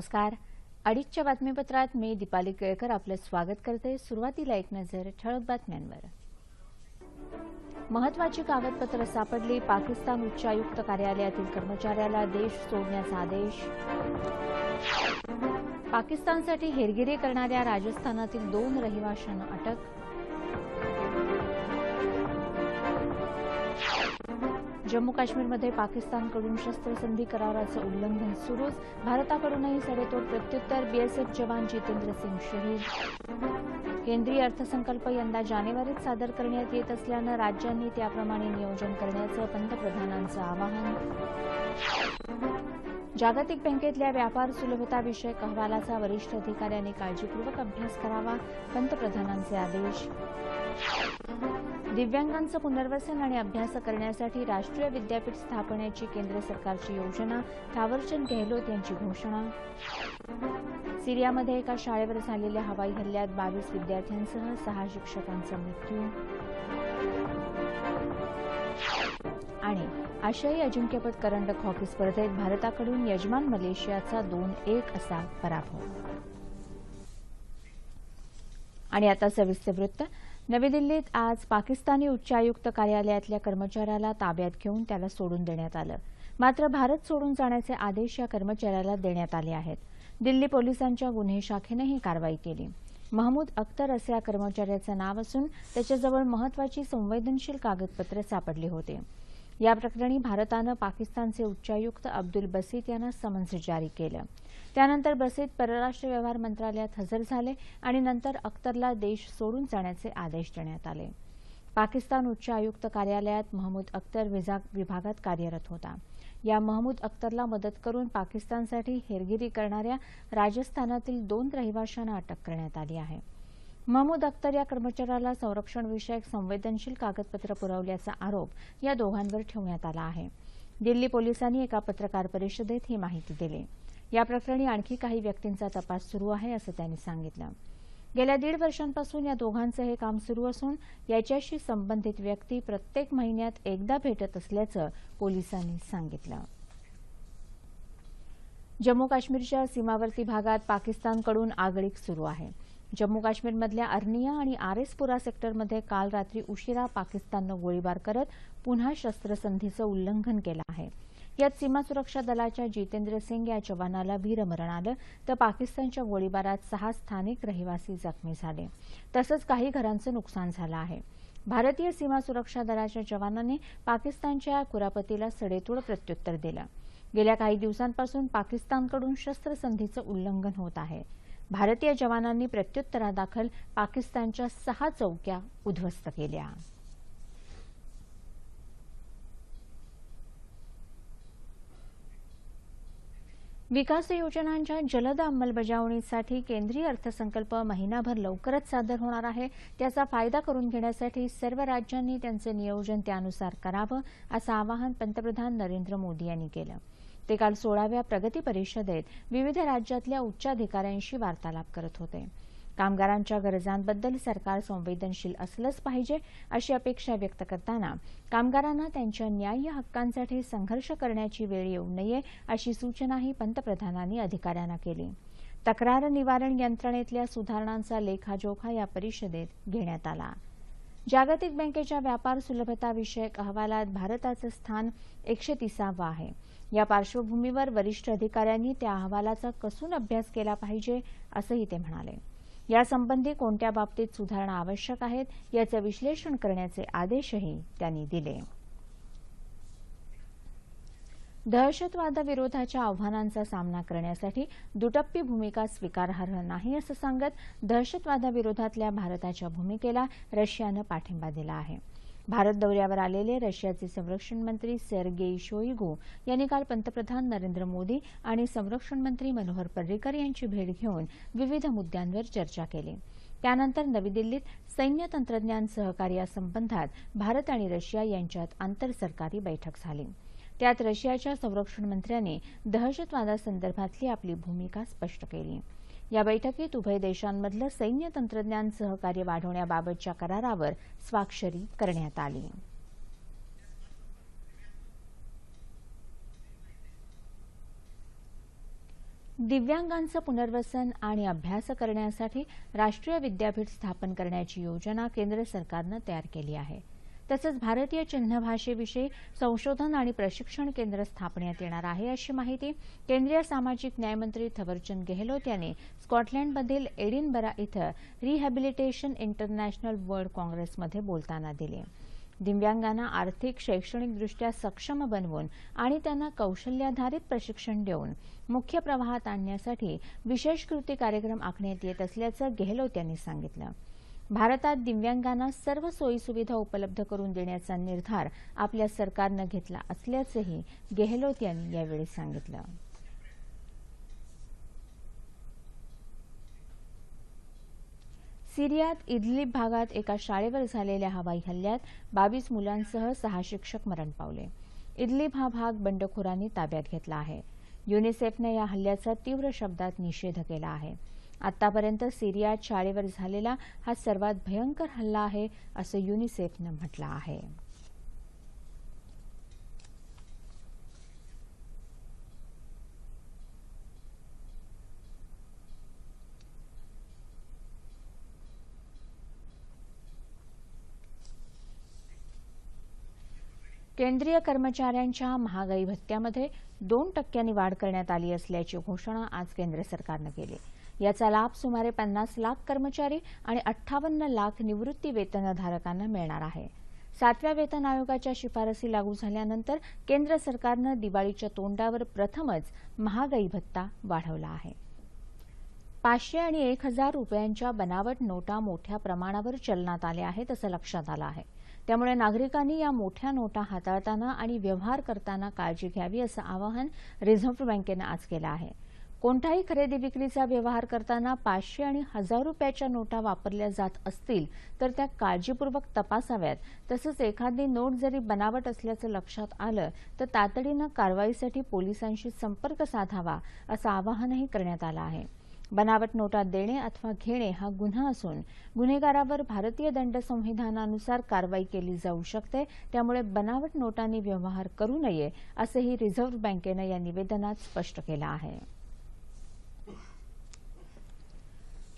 नमस्कार. अडीचच्या बातमीपत्रात मी दीपाली केळकर आपलं स्वागत करते. सुरुवातीला एक नजर ठळक बातम्यांवर. महत्वाची कागदपत्र सापडली. पाकिस्तान उच्चायुक्त कार्यालयातील कर्मचाऱ्याला देश सोडण्याचा आदेश. पाकिस्तानसाठी हेरगिरी करणाऱ्या राजस्थानातील दोन रहिवाशांना अटक. जम्मू काश्मीरमध्ये पाकिस्तानकडून शस्त्रसंधी कराराचं उल्लंघन सुरूच. भारताकडूनही सडेतोड प्रत्युत्तर बीएसएफ जवान जितेंद्र सिंग शहीद. केंद्रीय अर्थसंकल्प यंदा जानेवारीत सादर करण्यात येत असल्यानं राज्यांनी त्याप्रमाणे नियोजन करण्याचं पंतप्रधानांचं आवाहन. जागतिक बँकेतल्या व्यापार सुलभता विषयक अहवालाचा वरिष्ठ अधिकाऱ्यांनी काळजीपूर्वक अभ्यास करावा पंतप्रधानांचे आदेश. दिव्यांगांचं पुनर्वसन आणि अभ्यास करण्यासाठी राष्ट्रीय विद्यापीठ स्थापनेची केंद्र सरकारची योजना थावरचंद गेहलोत यांची घोषणा. सिरियामध्ये एका शाळेवर झालेल्या हवाई हल्ल्यात बावीस विद्यार्थ्यांसह सहा शिक्षकांचा मृत्यू. आणि आशियाई अजिंक्यपद करंडक हॉकी स्पर्धेत भारताकडून यजमान मलेशियाचा दोन एक असा पराभव. आणि आता सविस्तर वृत्त. नवी दिल्लीत आज पाकिस्तानी उच्चायुक्त कार्यालयातल्या कर्मचाऱ्याला ताब्यात घेऊन त्याला सोडून देण्यात आलं. मात्र भारत सोडून जाण्याचे आदेश या कर्मचाऱ्याला देण्यात आले आहेत. दिल्ली पोलिसांच्या गुन्हे शाखेनं ही कारवाई केली. महमूद अख्तर असं या कर्मचाऱ्याचं नाव असून त्याच्याजवळ महत्वाची संवेदनशील कागदपत्र सापडली होती. या प्रकरणी भारतानं पाकिस्तानचे उच्चायुक्त अब्दुल बसीत यांना समन्स जारी केलं. त्यानंतर बसीत परराष्ट्र व्यवहार मंत्रालयात हजर झाले आणि नंतर अख्तरला देश सोडून जाण्याचे आदेश देण्यात आले. पाकिस्तान उच्च आयुक्त कार्यालयात महमूद अख्तर विभागात कार्यरत होता. या महमूद अख्तरला मदत करून पाकिस्तानसाठी हेरगिरी करणाऱ्या राजस्थानातील दोन रहिवाशांना अटक करण्यात आली आहे. महमूद अख्तर या कर्मचाऱ्याला संरक्षणविषयक संवेदनशील कागदपत्र पुरवल्याचा आरोप या दोघांवर ठेवण्यात आला आहे. दिल्ली पोलिसांनी एका पत्रकार परिषदेत ही माहिती दिली. या प्रकरणी आणखी काही व्यक्तींचा तपास सुरू आहे असं त्यांनी सांगितलं. गेल्या दीड वर्षांपासून या दोघांचं हे काम सुरू असून याच्याशी संबंधित व्यक्ती प्रत्येक महिन्यात एकदा भेटत असल्याचं पोलिसांनी सांगितलं. जम्मू काश्मीरच्या सीमावर्ती भागात पाकिस्तानकडून आगळीक सुरू आहे. जम्मू काश्मीरमधल्या अर्निया आणि आरेसपुरा सेक्टरमध्ये काल रात्री उशिरा पाकिस्ताननं गोळीबार करत पुन्हा शस्त्रसंधीचं उल्लंघन केलं आहे. यात सीमा सुरक्षा दलाच्या जितेंद्र सिंग या जवानाला वीरमरण आलं तर पाकिस्तानच्या गोळीबारात सहा स्थानिक रहिवासी जखमी झाले. तसंच काही घरांचं नुकसान झालं आहे. भारतीय सीमा सुरक्षा दलाच्या जवानांनी पाकिस्तानच्या कुरापतीला सडेतोड प्रत्युत्तर दिलं. गेल्या काही दिवसांपासून पाकिस्तानकडून शस्त्रसंधीचं उल्लंघन होत आहे. भारतीय जवानांनी प्रत्युत्तरादाखल पाकिस्तानच्या सहा चौक्या उद्ध्वस्त केल्या. विकास योजनांच्या जलद अंमलबजावणीसाठी केंद्रीय अर्थसंकल्प महिनाभर लवकरच सादर होणार आहे. त्याचा फायदा करून घेण्यासाठी सर्व राज्यांनी त्यांचं नियोजन त्यानुसार करावं असं आवाहन पंतप्रधान नरेंद्र मोदी यांनी केलं. ते काल सोळाव्या प्रगती परिषदेत विविध राज्यातल्या उच्चाधिकाऱ्यांशी वार्तालाप करत होते. कामगारांच्या गरजांबद्दल सरकार संवेदनशील असलंच पाहिजे अशी अपेक्षा व्यक्त करताना कामगारांना त्यांच्या न्याय्य हक्कांसाठी संघर्ष करण्याची वेळ येऊ नये अशी सूचनाही पंतप्रधानांनी अधिकाऱ्यांना केली. तक्रार निवारण यंत्रणेतल्या सुधारणांचा लेखाजोखा या परिषदेत घेण्यात आला. जागतिक बँकेच्या व्यापार सुलभता विषयक अहवालात भारताचं स्थान एकशे तिसावं आहे. या पार्श्वभूमीवर वरिष्ठ अधिकाऱ्यांनी त्या अहवालाचा कसून अभ्यास केला पाहिजे असंही ते म्हणाले. यासंबंधी कोणत्या बाबतीत सुधारणा आवश्यक आहेत याचं विश्लेषण करण्याचे आदेशही त्यांनी दिले. दहशतवादाविरोधाच्या आव्हानांचा सामना करण्यासाठी दुटप्पी भूमिका स्वीकारार्ह नाही असं सांगत दहशतवादाविरोधातल्या भारताच्या भूमिकेला रशियानं पाठिंबा दिला आहे. भारत दौऱ्यावर आलेले रशियाचे संरक्षण मंत्री सेर्गेई शोइगो यांनी काल पंतप्रधान नरेंद्र मोदी आणि संरक्षण मंत्री मनोहर पर्रिकर यांची भेट घेऊन विविध मुद्द्यांवर चर्चा केली. त्यानंतर नवी दिल्लीत सैन्य तंत्रज्ञान सहकार्यासंबंधात भारत आणि रशिया यांच्यात आंतरसरकारी बैठक झाली. त्यात रशियाच्या संरक्षण मंत्र्यांनी दहशतवादासंदर्भातली आपली भूमिका स्पष्ट केली. या बैठकीत उभय देशांमधलं सैन्य तंत्रज्ञान सहकार्य वाढवण्याबाबतच्या करारावर स्वाक्षरी करण्यात आली. दिव्यांगांचं पुनर्वसन आणि अभ्यास करण्यासाठी राष्ट्रीय विद्यापीठ स्थापन करण्याची योजना केंद्र सरकारनं तयार केली आहे. तसंच भारतीय चिन्ह भाषेविषयी संशोधन आणि प्रशिक्षण केंद्र स्थापण्यात येणार आहे अशी माहिती केंद्रीय सामाजिक न्यायमंत्री थवरचंद गेहलोत यांनी स्कॉटलँडमधील एडिनबरा इथं रिहॅबिलिटेशन इंटरनॅशनल वर्ल्ड काँग्रेसमध्ये बोलताना दिली. दिव्यांगांना आर्थिक शैक्षणिकदृष्ट्या सक्षम बनवून आणि त्यांना कौशल्याधारित प्रशिक्षण देऊन मुख्य प्रवाहात आणण्यासाठी विशेष कृती कार्यक्रम आखण्यात येत असल्याचं गेहलोत यांनी सांगितलं. भारतात दिव्यांगांना सर्व सोयीसुविधा उपलब्ध करून देण्याचा निर्धार आपल्या सरकारनं घेतला असल्याचंही गेहलोत यांनी यावेळी सांगितलं. सिरियात इदलिब भागात एका शाळेवर झालेल्या हवाई हल्ल्यात बावीस मुलांसह सहा शिक्षक मरण पावले. इदलिब हा भाग बंडखोरांनी ताब्यात घेतला आहे. युनिसेफनं या हल्ल्याचा तीव्र शब्दात निषेध केला आहे. आतापर्यंत सिरियात शाळेवर झालेला हा सर्वात भयंकर हल्ला आहे असं युनिसेफनं म्हटलं आहे. केंद्रीय कर्मचाऱ्यांच्या महागाई भत्त्यामध्ये दोन टक्क्यांनी वाढ करण्यात आली असल्याची घोषणा आज केंद्र सरकारनं केली. याचा लाभ सुमारे पन्नास लाख कर्मचारी आणि अठ्ठावन्न लाख निवृत्ती वेतनधारकांना मिळणार आहे. सातव्या वेतन आयोगाच्या शिफारसी लागू झाल्यानंतर केंद्र सरकारनं दिवाळीच्या तोंडावर प्रथमच महागाई भत्ता वाढवला आहे. पाचशे आणि एक हजार रुपयांच्या बनावट नोटा मोठ्या प्रमाणावर चलनात आल्या आहेत असं लक्षात आलं आहे. त्यामुळे नागरिकांनी या मोठ्या नोटा हाताळताना आणि व्यवहार करताना काळजी घ्यावी असं आवाहन रिझर्व्ह बँकेनं आज केलं आहे. कोणताही खरेदी विक्रीचा व्यवहार करताना पाचशे आणि हजार रुपयाच्या नोटा वापरल्या जात असतील तर त्या काळजीपूर्वक तपासाव्यात. तसंच एखादी नोट जरी बनावट असल्याचं लक्षात आलं तर तातडीनं कारवाईसाठी पोलिसांशी संपर्क साधावा असं आवाहनही करण्यात आलं आहे. बनावट नोटा देणे अथवा घेणे हा गुन्हा असून गुन्हेगारावर भारतीय दंड संविधानानुसार कारवाई केली जाऊ शकते त्यामुळे बनावट नोटांनी व्यवहार करू नये असंही रिझर्व्ह बँकेनं या निवेदनात स्पष्ट केलं आहे.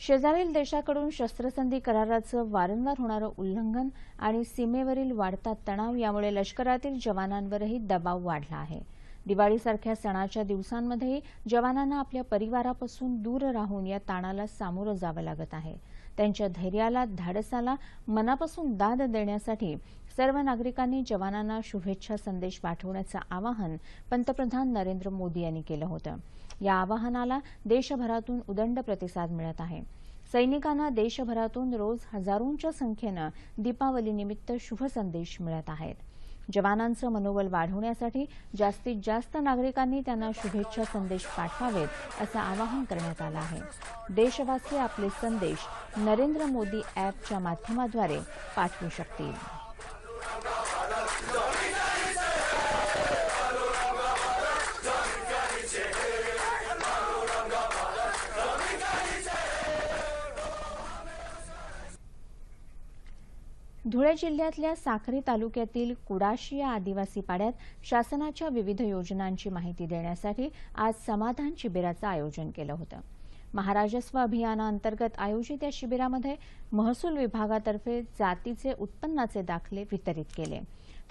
शेजारील देशाकडून शस्त्रसंधी कराराचं वारंवार होणारं उल्लंघन आणि सीमेवरील वाढता तणाव यामुळे लष्करातील जवानांवरही दबाव वाढला आहे. दिवाळीसारख्या सणाच्या दिवसांमध्येही जवानांना आपल्या परिवारापासून दूर राहून या ताणाला सामोरं जावं लागत आहे. त्यांच्या धैर्याला धाडसाला मनापासून दाद देण्यासाठी सर्व नागरिकांनी जवानांना शुभेच्छा संदेश पाठवण्याचं आवाहन पंतप्रधान नरेंद्र मोदी यांनी केलं होतं. या आवाहनाला देशभरातून उदंड प्रतिसाद मिळत आहे. सैनिकांना देशभरातून रोज हजारोंच्या संख्येनं दीपावलीनिमित्त शुभ संदेश मिळत आहेत. जवानांचं मनोबल वाढवण्यासाठी जास्तीत जास्त नागरिकांनी त्यांना शुभेच्छा संदेश पाठवावेत असं आवाहन करण्यात आलं आहे. देशवासी आपले संदेश नरेंद्र मोदी अॅपच्या माध्यमाद्वारे पाठवू शकतील. धुळे जिल्ह्यातल्या साखरी तालुक्यातील कुडाशी या आदिवासी पाड्यात शासनाच्या विविध योजनांची माहिती देण्यासाठी आज समाधान शिबिराचं आयोजन केलं होतं. महाराजस्व अभियानाअंतर्गत आयोजित या शिबिरामध्ये महसूल विभागातर्फे जातीचे उत्पन्नाचे दाखले वितरित केले.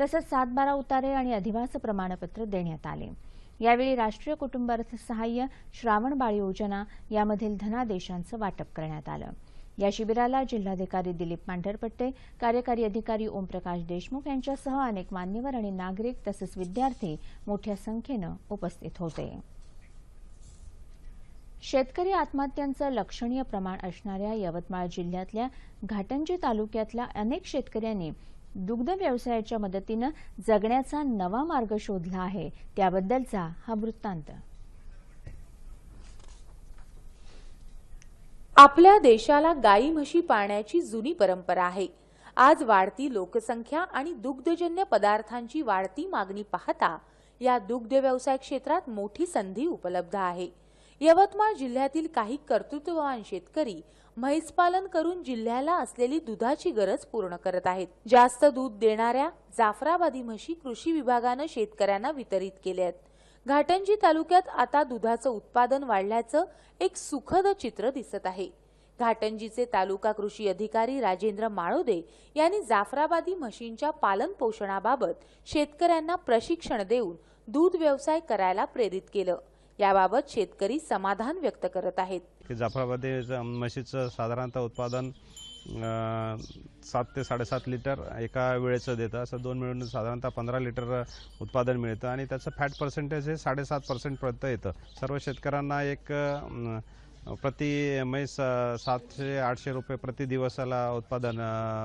तसंच सातबारा उतारे आणि अधिवास प्रमाणपत्र देण्यात आले. यावेळी राष्ट्रीय कुटुंब अर्थसहाय्य श्रावण बाळ योजना यामधील धनादेशांचं वाटप करण्यात आलं. या शिबिराला जिल्हाधिकारी दिलीप पांढरपट्टे कार्यकारी अधिकारी ओमप्रकाश देशमुख यांच्यासह अनेक मान्यवर आणि नागरिक तसंच विद्यार्थी मोठ्या संख्येनं उपस्थित होते. शेतकरी आत्महत्यांचं लक्षणीय प्रमाण असणाऱ्या यवतमाळ जिल्ह्यातल्या घाटंजी तालुक्यातल्या अनेक शेतकऱ्यांनी दुग्ध व्यवसायाच्या मदतीनं जगण्याचा नवा मार्ग शोधला आहे. त्याबद्दलचा हा वृत्तांत. आपल्या देशाला गाई म्हशी पाळण्याची जुनी परंपरा आहे. आज वाढती लोकसंख्या आणि दुग्धजन्य पदार्थांची वाढती मागणी पाहता या दुग्ध व्यवसाय क्षेत्रात मोठी संधी उपलब्ध आहे. यवतमाळ जिल्ह्यातील काही कर्तृत्ववान शेतकरी म्हैस पालन करून जिल्ह्याला असलेली दुधाची गरज पूर्ण करत आहेत. जास्त दूध देणाऱ्या जाफराबादी म्हशी कृषी विभागानं शेतकऱ्यांना वितरित केल्या आहेत घाटंजी तालुक्यात आता दुधाचं उत्पादन वाढल्याचं एक सुखद चित्र दिसत आहे. घाटंजीचे तालुका कृषी अधिकारी राजेंद्र माळोदे यांनी जाफराबादी म्हशींच्या पालन पोषणाबाबत शेतकऱ्यांना प्रशिक्षण देऊन दूध व्यवसाय करायला प्रेरित केलं. याबाबत शेतकरी समाधान व्यक्त करत आहेत. जाफराबादी म्हशीचं साधारणतः उत्पादन सात ते साडेसात लिटर एका वेळेचं देतं. असं दोन मिळून साधारणतः पंधरा लिटर उत्पादन मिळतं आणि त्याचं फॅट पर्सेंटेज हे साडेसात पर्सेंटपर्यंत येतं. सर्व शेतकऱ्यांना एक प्रति म्हैस सातशे आठशे रुपये प्रति दिवसाला उत्पादन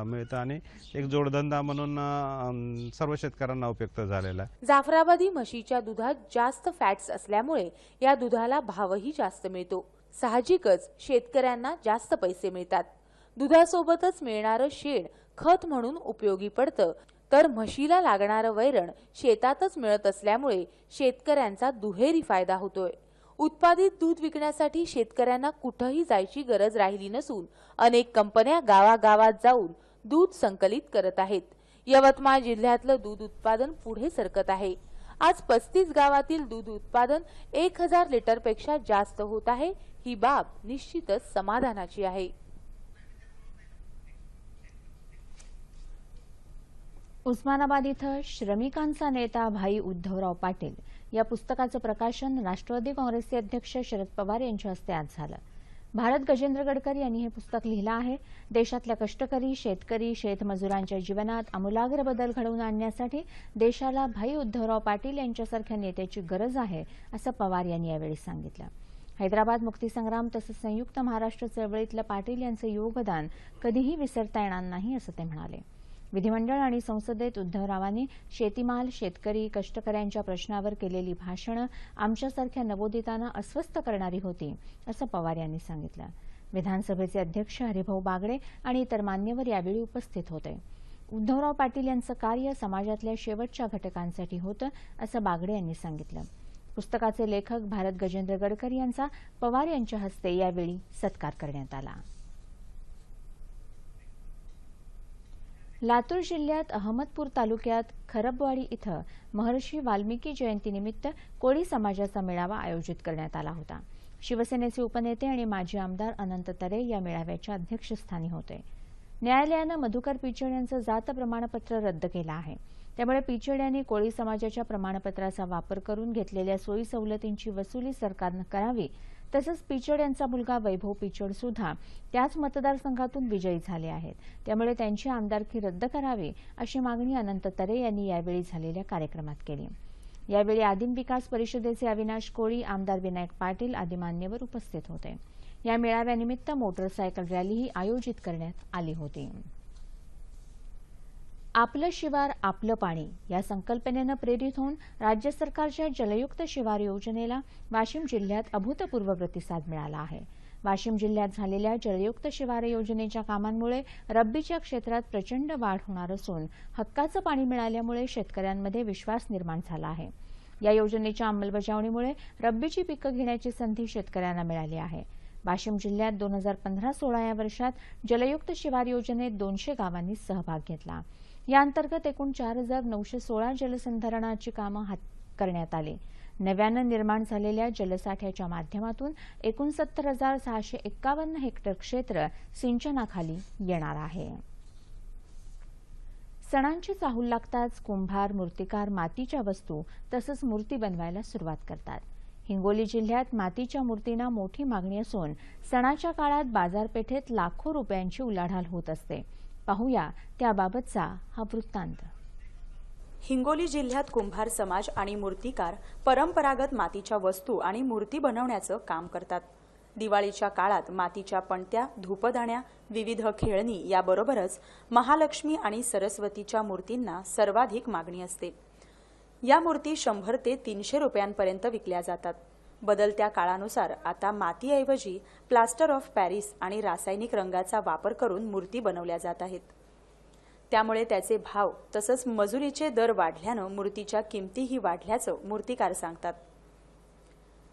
मिळतं आणि एक जोडधंदा म्हणून सर्व शेतकऱ्यांना उपयुक्त झालेला आहे. जाफराबादी म्हशीच्या दुधात जास्त फॅट्स असल्यामुळे या दुधाला भावही जास्त मिळतो. साहजिकच शेतकऱ्यांना जास्त पैसे मिळतात. दुधासोबतच मिळणारं शेण खत म्हणून उपयोगी पडतं. तर म्हशीला लागणारं वैरण शेतातच मिळत असल्यामुळे शेतकऱ्यांचा दुहेरी फायदा होतोय. उत्पादित दूध विकण्यासाठी शेतकऱ्यांना कुठंही जायची गरज राहिली नसून अनेक कंपन्या गावागावात जाऊन दूध संकलित करत आहेत. यवतमाळ जिल्ह्यातलं दूध उत्पादन पुढे सरकत आहे. आज पस्तीस गावातील दूध उत्पादन एक हजार लिटरपेक्षा जास्त होत आहे. ही बाब निश्चितच समाधानाची आहे. उस्मानाबाद इथं श्रमिकांचा नेता भाई उद्धवराव पाटील या पुस्तकाचं प्रकाशन राष्ट्रवादी काँग्रेसचे अध्यक्ष शरद पवार यांच्या हस्ते आज झालं. भारत गजेंद्र गडकरी यांनी हे पुस्तक लिहिलं आहे. देशातल्या कष्टकरी शेतकरी शेतमजुरांच्या जीवनात आमूलाग्र बदल घडवून आणण्यासाठी देशाला भाई उद्धवराव पाटील यांच्यासारख्या नेत्याची गरज आहे असं पवार यांनी यावेळी सांगितलं. हैदराबाद मुक्तीसंग्राम तसंच संयुक्त महाराष्ट्र चळवळीतलं पाटील यांचं योगदान कधीही विसरता येणार नाही असं ते म्हणाले. विधिमंडळ आणि संसदेत उद्धवरावांनी शेतीमाल शेतकरी कष्टकऱ्यांच्या प्रश्नावर केलेली भाषणं आमच्यासारख्या नवोदितांना अस्वस्थ करणारी होती असं पवार यांनी सांगितलं. विधानसभेचे अध्यक्ष हरिभाऊ बागडे आणि इतर मान्यवर यावेळी उपस्थित होते. उद्धवराव पाटील यांचं कार्य समाजातल्या शेवटच्या घटकांसाठी होतं असं बागडे यांनी सांगितलं. पुस्तकाचे लेखक भारत गजेंद्र गडकरी यांचा पवार यांच्या हस्ते यावेळी सत्कार करण्यात आला. लातूर जिल्ह्यात अहमदपूर तालुक्यात खरबवाडी इथं महर्षी वाल्मिकी जयंतीनिमित्त कोळी समाजाचा मेळावा आयोजित करण्यात आला होता. शिवसेनेचे उपनेते आणि माजी आमदार अनंत तरे या मेळाव्याच्या अध्यक्षस्थानी होते. न्यायालयानं मधुकर पिचड यांचं जात प्रमाणपत्र रद्द केलं आहे. त्यामुळे पिचड यांनी कोळी समाजाच्या प्रमाणपत्राचा वापर करून घेतलेल्या सोयी सवलतींची वसुली सरकारनं करावी तसंच पिचड यांचा मुलगा वैभव पिचड सुद्धा त्याच मतदारसंघातून विजयी झाले आहेत. त्यामुळे त्यांची आमदारकी रद्द करावी अशी मागणी अनंत तरे यांनी यावेळी झालेल्या कार्यक्रमात केली. यावेळी आदिम विकास परिषदेचे अविनाश कोळी आमदार विनायक पाटील आदी मान्यवर उपस्थित होते. या मेळाव्यानिमित्त मोटरसायकल रॅलीही आयोजित करण्यात आली होती. आपलं शिवार आपलं पाणी या संकल्पनेनं प्रेरित होऊन राज्य सरकारच्या जलयुक्त शिवार योजनेला वाशिम जिल्ह्यात अभूतपूर्व प्रतिसाद मिळाला आहे. वाशिम जिल्ह्यात झालेल्या जलयुक्त शिवार योजनेच्या कामांमुळे रब्बीच्या क्षेत्रात प्रचंड वाढ होणार असून हक्काचं पाणी मिळाल्यामुळे शेतकऱ्यांमध्ये विश्वास निर्माण झाला आहे. या योजनेच्या अंमलबजावणीमुळे रब्बीची पिकं घेण्याची संधी शेतकऱ्यांना मिळाली आहे. वाशिम जिल्ह्यात दोन हजार पंधरा सोळा या वर्षात जलयुक्त शिवार योजनेत दोनशे गावांनी सहभाग घेतला. या अंतर्गत एकूण चार हजार नऊशे सोळा जलसंधारणाची कामं हात करण्यात आली. नव्यानं निर्माण झालेल्या जलसाठ्याच्या माध्यमातून एकोणसत्तर हजार सहाशे एक्कावन्न हेक्टर क्षेत्र सिंचनाखाली येणार आहे. सणांची चाहूल लागताच कुंभार मूर्तिकार मातीच्या वस्तू तसंच मूर्ती बनवायला सुरुवात करतात. हिंगोली जिल्ह्यात मातीच्या मूर्तींना मोठी मागणी असून सणाच्या काळात बाजारपेठेत लाखो रुपयांची उलाढाल होत असते. पाहूया त्याबाबतचा हा वृत्तांत. हिंगोली जिल्ह्यात कुंभार समाज आणि मूर्तिकार परंपरागत मातीच्या वस्तू आणि मूर्ती बनवण्याचं काम करतात. दिवाळीच्या काळात मातीच्या पणत्या धूपदाण्या विविध खेळणी याबरोबरच महालक्ष्मी आणि सरस्वतीच्या मूर्तींना सर्वाधिक मागणी असते. या मूर्ती शंभर ते तीनशे रुपयांपर्यंत विकल्या जातात. बदलत्या काळानुसार आता मातीऐवजी प्लास्टर ऑफ पॅरिस आणि रासायनिक रंगाचा वापर करून मूर्ती बनवल्या जात आहेत. त्यामुळे त्याचे भाव तसंच मजुरीचे दर वाढल्यानं मूर्तीच्या किमतीही वाढल्याचं मूर्तिकार सांगतात.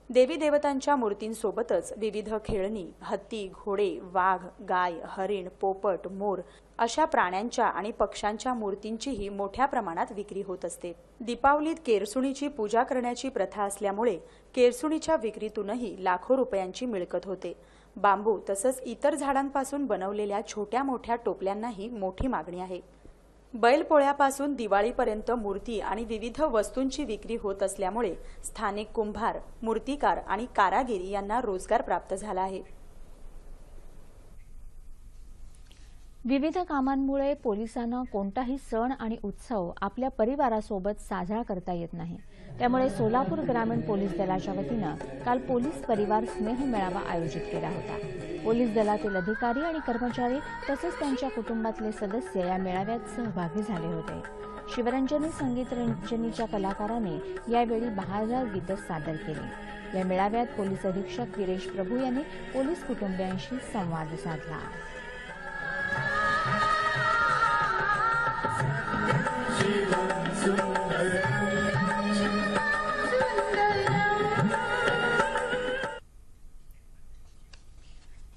देवी देवतांच्या मूर्तींसोबतच विविध खेळणी हत्ती घोडे वाघ गाय हरिण पोपट मोर अशा प्राण्यांच्या आणि पक्ष्यांच्या मूर्तींचीही मोठ्या प्रमाणात विक्री होत असते. दीपावलीत केरसुणीची पूजा करण्याची प्रथा असल्यामुळे केरसुणीच्या विक्रीतूनही लाखो रुपयांची मिळकत होते. बांबू तसंच इतर झाडांपासून बनवलेल्या छोट्या मोठ्या टोपल्यांनाही मोठी मागणी आहे. बैलपोळ्यापासून दिवाळीपर्यंत मूर्ती आणि विविध वस्तूंची विक्री होत असल्यामुळे स्थानिक कुंभार मूर्तिकार आणि कारागीर यांना रोजगार प्राप्त झाला आहे. विविध कामांमुळे पोलिसांना कोणताही सण आणि उत्सव आपल्या परिवारासोबत साजरा करता येत नाही. त्यामुळे सोलापूर ग्रामीण पोलीस दलाच्या वतीनं काल पोलीस परिवार स्नेह मेळावा आयोजित केला होता. पोलीस दलातील अधिकारी आणि कर्मचारी तसंच त्यांच्या कुटुंबातले सदस्य या मेळाव्यात सहभागी झाले होते. शिवरंजनी संगीत रंजनीच्या कलाकाराने यावेळी बहारदार गीतं सादर केली. या मेळाव्यात पोलीस अधीक्षक गिरीश प्रभू यांनी पोलीस कुटुंबियांशी संवाद साधला.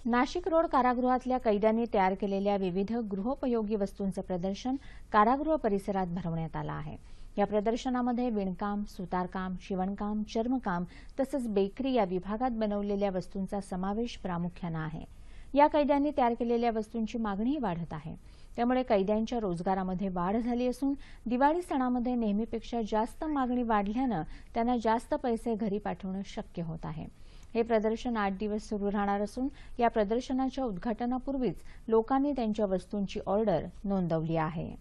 नाशिक रोड कारागृहातल्या कैद्यांनी तयार केलेल्या विविध गृहोपयोगी वस्तूंचं प्रदर्शन कारागृह परिसरात भरवण्यात आलं आहे. या प्रदर्शनामध्ये विणकाम सुतारकाम शिवणकाम चर्मकाम तसंच बेकरी या विभागात बनवलेल्या वस्तूंचा समावेश प्रामुख्यानं आहे. या कैद्यांनी तयार केलेल्या वस्तूंची मागणीही वाढत आहे. त्यामुळे कैद्यांच्या रोजगारामध्ये वाढ झाली असून दिवाळी सणामध्ये नेहमीपेक्षा जास्त मागणी वाढल्यानं त्यांना जास्त पैसे घरी पाठवणं शक्य होत आहे. हे प्रदर्शन आठ दिवस सुरू राहणार असून या प्रदर्शनाच्या उद्घाटनापूर्वीच लोकांनी त्यांच्या वस्तूंची ऑर्डर नोंदवली आहे.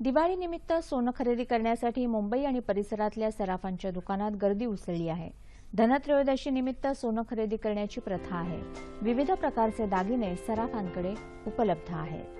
दिवाळीनिमित्त सोनं खरेदी करण्यासाठी मुंबई आणि परिसरातल्या सराफांच्या दुकानात गर्दी उसळली आहे. धनत्रयोदशी निमित्त सोनं खरेदी करण्याची प्रथा आहे. विविध प्रकारचे दागिने सराफांकडे उपलब्ध आहेत.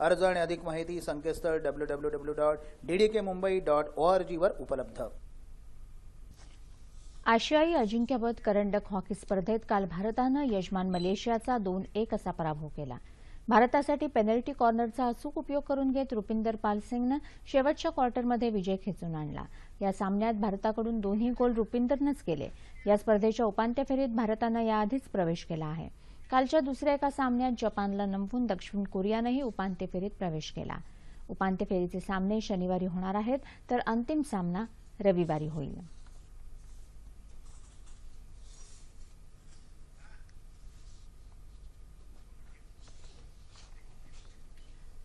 अर्ज आणि अधिक माहिती संकेतस्थळ W W W dot DDK Mumbai dot O R जीवर उपलब्ध. आशियाई अजिंक्यपद करंडक हॉकी स्पर्धेत काल भारतानं यजमान मलेशियाचा दोन एक असा पराभव केला. भारतासाठी पेनल्टी कॉर्नरचा अचूक उपयोग करून घेत रुपिंदर पाल सिंगनं शेवटच्या क्वार्टरमध्ये विजय खेचून आणला. या सामन्यात भारताकडून दोन्ही गोल रुपिंदरनंच केले. या स्पर्धेच्या उपांत्य फेरीत भारतानं याआधीच प्रवेश केला आहे. कालच्या दुसऱ्या एका सामन्यात जपानला नमवून दक्षिण कोरियानंही उपांत्य फेरीत प्रवेश केला. उपांत्य फेरीचे सामने शनिवारी होणार आहेत तर अंतिम सामना रविवारी होईल.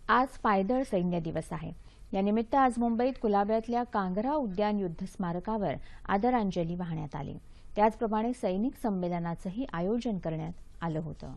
आज पायदळ सैन्य दिवस आहे. यानिमित्त आज मुंबईत कुलाब्यातल्या कांगरा उद्यान युद्ध स्मारकावर आदरांजली वाहण्यात आली. त्याचप्रमाणे सैनिक संमेलनाचंही आयोजन करण्यात आलं होतं.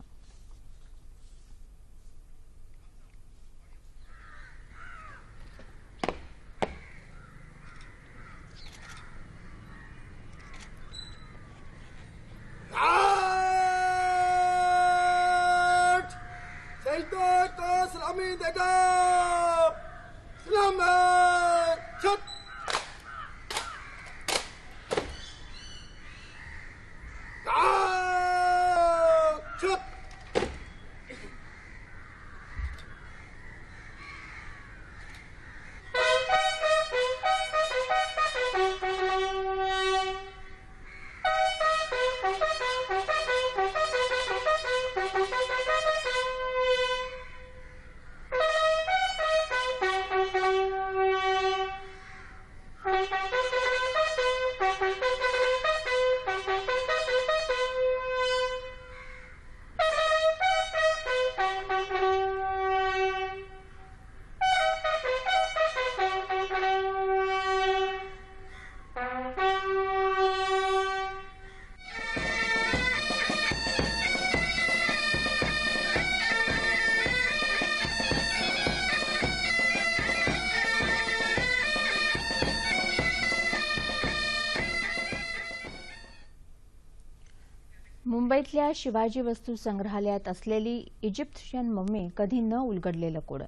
मुंबईतल्या शिवाजी वस्तू संग्रहालयात असलेली इजिप्शियन मम्मी कधी न उलगडलेलं कोड.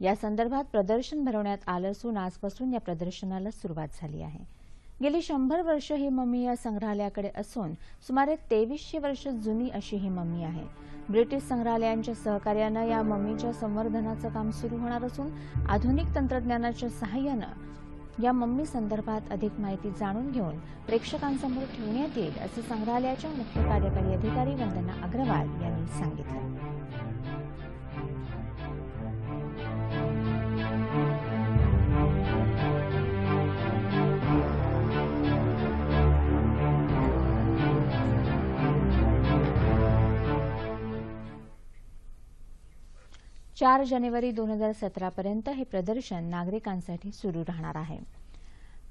या संदर्भात प्रदर्शन भरवण्यात आलं असून आजपासून या प्रदर्शनाला सुरुवात झाली आहे. गेली शंभर वर्ष ही मम्मी या संग्रहालयाकडे असून सुमारे तेवीसशे वर्ष जुनी अशी ही मम्मी आहे. ब्रिटिश संग्रहालयांच्या सहकार्यानं या मम्मीच्या संवर्धनाचं काम सुरू होणार असून आधुनिक तंत्रज्ञानाच्या सहाय्यानं या मम्मी संदर्भात अधिक माहिती जाणून घेऊन प्रेक्षकांसमोर ठेवण्यात येईल असं संग्रहालयाच्या मुख्य कार्यकारी अधिकारी वंदना अग्रवाल यांनी सांगितलं. चार जानेवारी दोन हजार सतरापर्यंत हे प्रदर्शन नागरिकांसाठी सुरू राहणार आहे.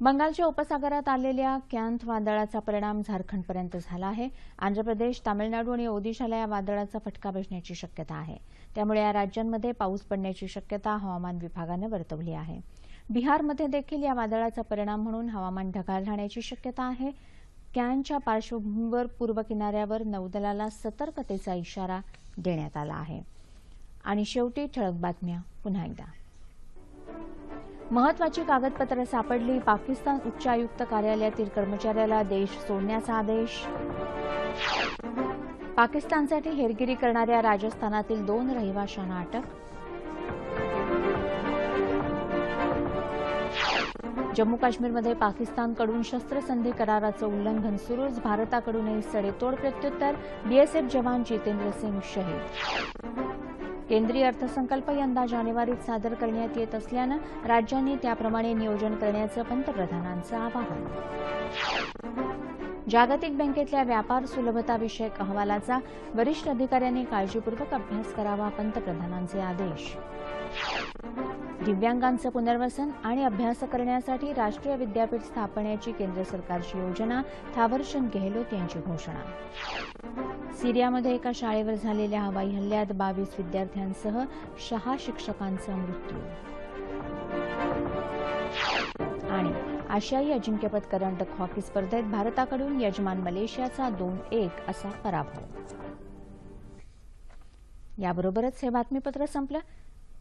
बंगालच्या उपसागरात आलेल्या क्यांथ वादळाचा परिणाम झारखंडपर्यंत झाला आहे. आंध्र प्रदेश तामिळनाडू आणि ओदिशाला या वादळाचा फटका बसण्याची शक्यता आहे. त्यामुळे या राज्यांमध्ये पाऊस पडण्याची शक्यता हवामान विभागानं वर्तवली आहे. बिहारमध्ये देखील या वादळाचा परिणाम म्हणून हवामान ढगाळ राहण्याची शक्यता आहे. कॅनच्या पार्श्वभूमीवर पूर्व किनाऱ्यावर नौदलाला सतर्कतेचा इशारा देण्यात आला आहे. आणि शेवटी ठळक बातम्या पुन्हा एकदा. महत्वाची कागदपत्र सापडली. पाकिस्तान उच्चायुक्त कार्यालयातील कर्मचाऱ्याला देश सोडण्याचा आदेश. पाकिस्तानसाठी हेरगिरी करणाऱ्या राजस्थानातील दोन रहिवाशांना अटक. जम्मू काश्मीरमध्ये पाकिस्तानकडून शस्त्रसंधी कराराचं उल्लंघन सुरूच. भारताकडूनही सडेतोड प्रत्युत्तर. बीएसएफ जवान जितेंद्र सिंग शहीद. केंद्रीय अर्थसंकल्प यंदा जानेवारीत सादर करण्यात येत असल्यानं राज्यांनी त्याप्रमाणे नियोजन करण्याचं पंतप्रधानांचं आवाहन. जागतिक बँकेतल्या व्यापार सुलभताविषयक अहवालाचा वरिष्ठ अधिकाऱ्यांनी काळजीपूर्वक अभ्यास करावा पंतप्रधानांचे आदेश. दिव्यांगांचं पुनर्वसन आणि अभ्यास करण्यासाठी राष्ट्रीय विद्यापीठ स्थापण्याची केंद्र सरकारची योजना थावरचंद गेहलोत यांची घोषणा. सिरियामध्ये एका शाळेवर झालेल्या हवाई हल्ल्यात बावीस विद्यार्थ्यांसह सहा शिक्षकांचा मृत्यू. आणि आशियाई अजिंक्यपद करंडक हॉकी स्पर्धेत भारताकडून यजमान मलेशियाचा दोन एक असा पराभव. याबरोबरच हे बातमीपत्र संपलं.